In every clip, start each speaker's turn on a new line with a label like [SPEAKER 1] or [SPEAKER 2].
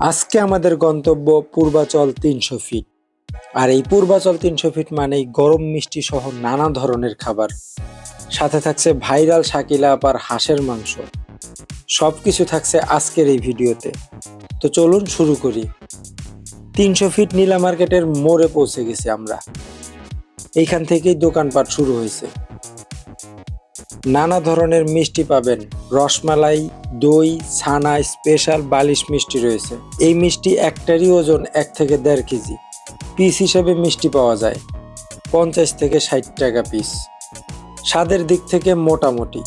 [SPEAKER 1] আজকে আমাদের গন্তব্য পূর্বাচল তিনশো ফিট। আর এই পূর্বাচল তিনশো ফিট মানেই গরম, মিষ্টি সহ নানা ধরনের খাবার। সাথে থাকছে ভাইরাল শাকিলা আপার হাঁসের মাংস। সব কিছু থাকছে আজকের এই ভিডিওতে। তো চলুন শুরু করি। তিনশো ফিট নীলা মার্কেটের মোড়ে পৌঁছে গেছি আমরা। এইখান থেকেই দোকানপাট শুরু হয়েছে। নানা ধরনের মিষ্টি পাবেন। রসমালাই, দই, ছানা, স্পেশাল বালিশ মিষ্টি রয়েছে। এই মিষ্টি একটারই ওজন এক থেকে দেড় কেজি। পিস হিসেবে মিষ্টি পাওয়া যায়। পঞ্চাশ থেকে ষাট টাকা পিস। স্বাদের দিক থেকে মোটামুটি।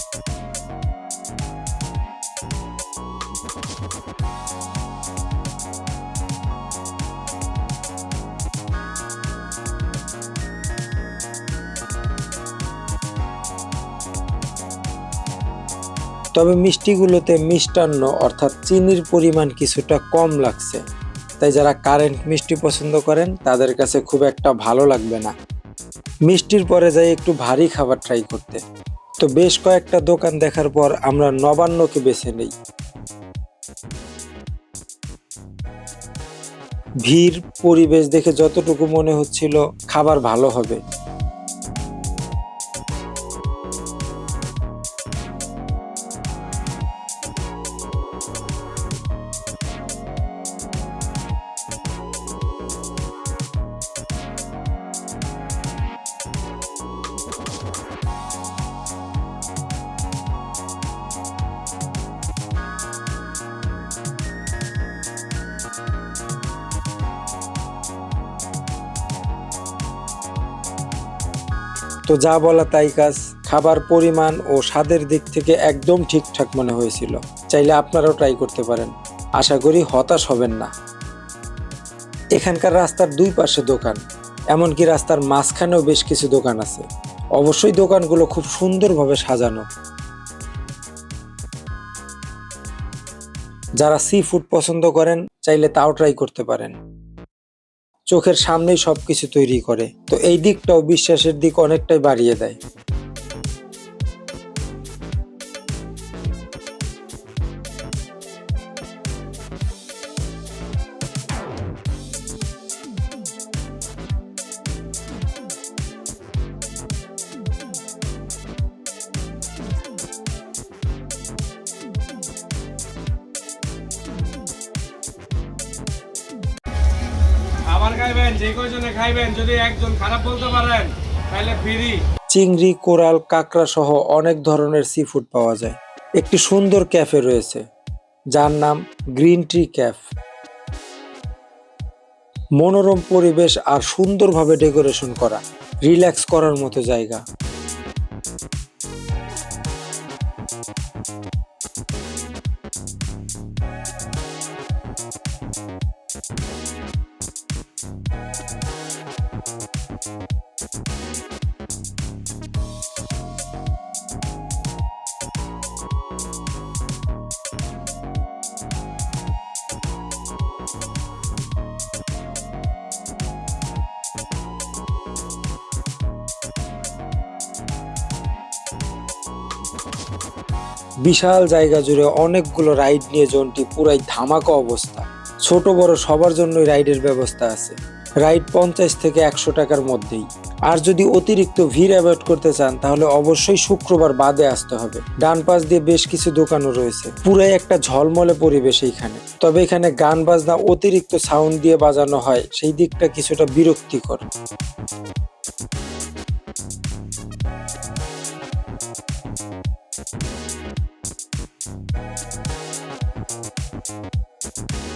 [SPEAKER 1] তবে মিষ্টিগুলোতে মিষ্টান্ন অর্থাৎ চিনির পরিমাণ কিছুটা কম লাগছে। তাই যারা কারেন্ট মিষ্টি পছন্দ করেন, তাদের কাছে খুব একটা ভালো লাগবে না। মিষ্টির পরে যাই একটু ভারী খাবার ট্রাই করতে। তো বেশ কয়েকটা দোকান দেখার পর আমরা নবান্নকে বেছে নেই। ভিড়, পরিবেশ দেখে যতটুকু মনে হচ্ছিল, খাবার ভালো হবে। তো যা বলা তাই কাজ। খাবার পরিমাণ ও স্বাদের দিক থেকে একদম ঠিকঠাক মনে হয়েছিল। চাইলে আপনারাও ট্রাই করতে পারেন। আশা করি হতাশ হবেন না। এখানকার রাস্তার দুই পাশে দোকান। এমনকি রাস্তার মাঝখানেও বেশ কিছু দোকান আছে। অবশ্যই দোকানগুলো খুব সুন্দরভাবে সাজানো। যারা সি ফুড পছন্দ করেন, চাইলে তাও ট্রাই করতে পারেন। চোখের সামনেই সবকিছু তৈরি করে। তো এই দিকটাও বিশ্বাসের দিক অনেকটাই বাড়িয়ে দেয়। চিংড়ি, কোরাল, কাঁকড়া সহ অনেক ধরনের সি ফুড পাওয়া যায়। একটি সুন্দর ক্যাফে রয়েছে, যার নাম গ্রিন ট্রি ক্যাফ। মনোরম পরিবেশ আর সুন্দরভাবে ডেকোরেশন করা, রিল্যাক্স করার মতো জায়গা। বিশাল জায়গা জুড়ে অনেকগুলো রাইড নিয়ে জোনটি পুরাই ধামাকা অবস্থা। ছোট বড় সবার জন্যই রাইডের ব্যবস্থা আছে। রাইড পঞ্চাশ থেকে একশো টাকার মধ্যেই। আর যদি অতিরিক্ত ভিড় অ্যাভয়েড করতে চান, তাহলে অবশ্যই শুক্রবার বাদে আসতে হবে। ডান পাশ দিয়ে বেশ কিছু দোকানও রয়েছে। পুরাই একটা ঝলমলে পরিবেশ এইখানে। তবে এখানে গান বাজনা অতিরিক্ত সাউন্ড দিয়ে বাজানো হয়, সেই দিকটা কিছুটা বিরক্তিকর। Thank you.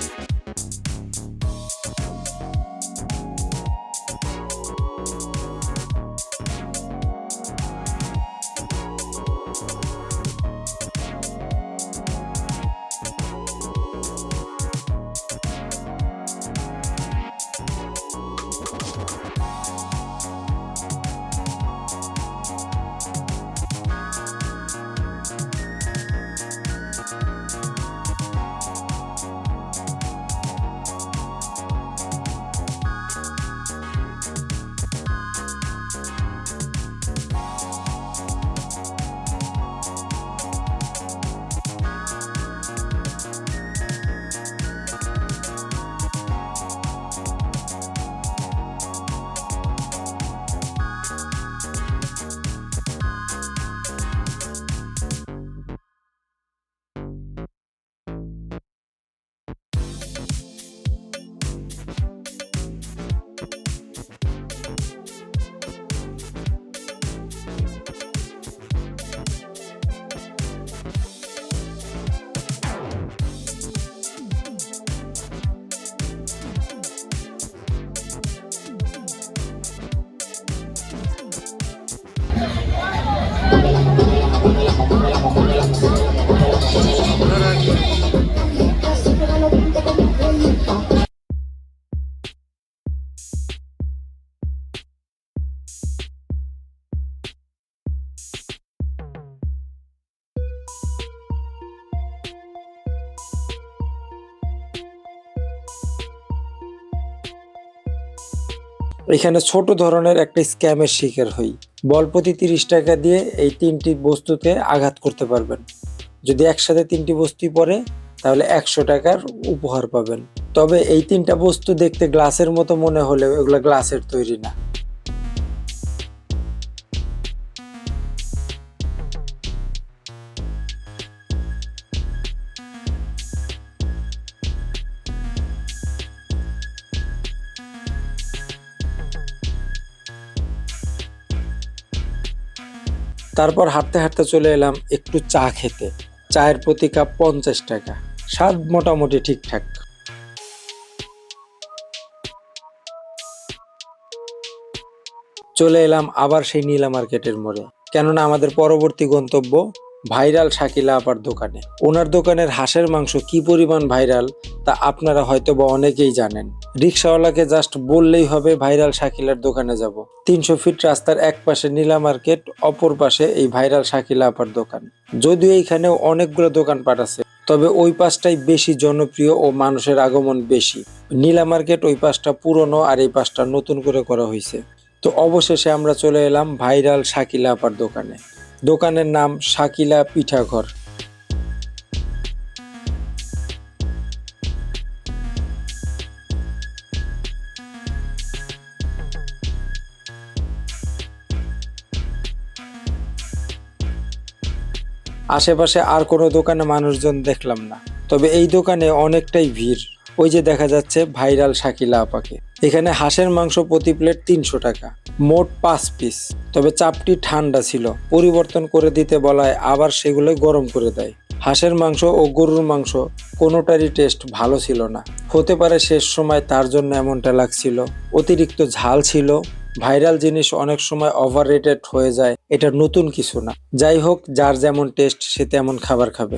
[SPEAKER 1] এখানে ছোট ধরনের একটা স্ক্যামের শিকার হই। বল প্রতি তিরিশ টাকা দিয়ে এই তিনটি বস্তুতে আঘাত করতে পারবেন। যদি একসাথে তিনটি বস্তুই পরে তাহলে একশো টাকার উপহার পাবেন। তবে এই তিনটা বস্তু দেখতে গ্লাসের মতো মনে হলেও এগুলো গ্লাসের তৈরি না। তারপর হাঁটতে হাঁটতে চলে এলাম একটু চা খেতে। চায়ের প্রতি কাপ পঞ্চাশ টাকা। স্বাদ মোটামুটি ঠিকঠাক। চলে এলাম আবার সেই নীলা মার্কেটের মোড়ে। কেননা আমাদের পরবর্তী গন্তব্য ভাইরাল শাকিলা আপার দোকানে। ওনার দোকানের হাঁসের মাংস কি পরিমাণ ভাইরাল, তা আপনারা হয়তো বা অনেকেই জানেন। রিক্সাওয়ালাকে জাস্ট বললেই হবে ভাইরাল শাকিলার দোকানে যাব। তিনশো ফিট রাস্তার এক পাশে নীলা মার্কেট, অপর পাশে এই ভাইরাল শাকিলা আপার দোকান। যদিও এইখানেও অনেকগুলো দোকানপাট আছে, তবে ওই পাশটাই বেশি জনপ্রিয় ও মানুষের আগমন বেশি। নীলা মার্কেট ওই পাশটা পুরনো আর এই পাশটা নতুন করে করা হয়েছে। তো অবশেষে আমরা চলে এলাম ভাইরাল শাকিলা আপার দোকানে। দোকানের নাম শাকিলা পিঠাঘর। আশেপাশে আর কোনো দোকানে মানুষজন দেখলাম না। তবে এই দোকানে অনেকটাই ভিড়। ওই যে দেখা যাচ্ছে ভাইরাল শাকিলা আপাকে। এখানে হাঁসের মাংস প্রতি প্লেট তিনশো টাকা। মোট পাঁচ পিস তবে চাপটি ঠান্ডা ছিল। পরিবর্তন করে দিতে বলায় আবার সেগুলো গরম করে দেয়। হাঁসের মাংস ও গরুর মাংস কোনোটারই টেস্ট ভালো ছিল না। হতে পারে শেষ সময় তার জন্য এমনটা লাগছিল। অতিরিক্ত ঝাল ছিল। ভাইরাল জিনিস অনেক সময় ওভাররেটেড হয়ে যায়। এটা নতুন কিছু না। যাই হোক, যার যেমন টেস্ট সে তেমন খাবার খাবে।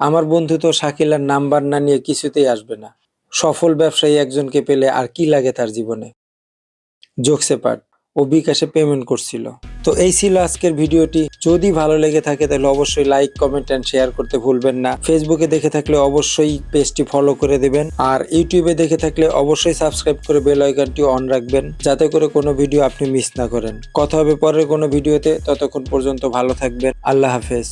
[SPEAKER 1] আমার বন্ধু তো শাকিলার নাম্বার না নিয়ে কিছুতেই আসবে না। সফল ব্যবসায়ী একজনকে পেলে আর কি লাগে তার জীবনে? জোকসে পার্ট। ও বিকাশে পেমেন্ট করছিল। তো এই ছিল আজকের ভিডিওটি। যদি ভালো লেগে থাকে, তাহলে অবশ্যই লাইক কমেন্ট অ্যান্ড শেয়ার করতে ভুলবেন না। ফেসবুকে দেখে থাকলে অবশ্যই পেজটি ফলো করে দেবেন। আর ইউটিউবে দেখে থাকলে অবশ্যই সাবস্ক্রাইব করে বেল আইকনটি অন রাখবেন, যাতে করে কোনো ভিডিও আপনি মিস না করেন। কথা হবে পরের কোনো ভিডিওতে ততক্ষণ পর্যন্ত ভালো থাকবেন। আল্লাহ হাফেজ।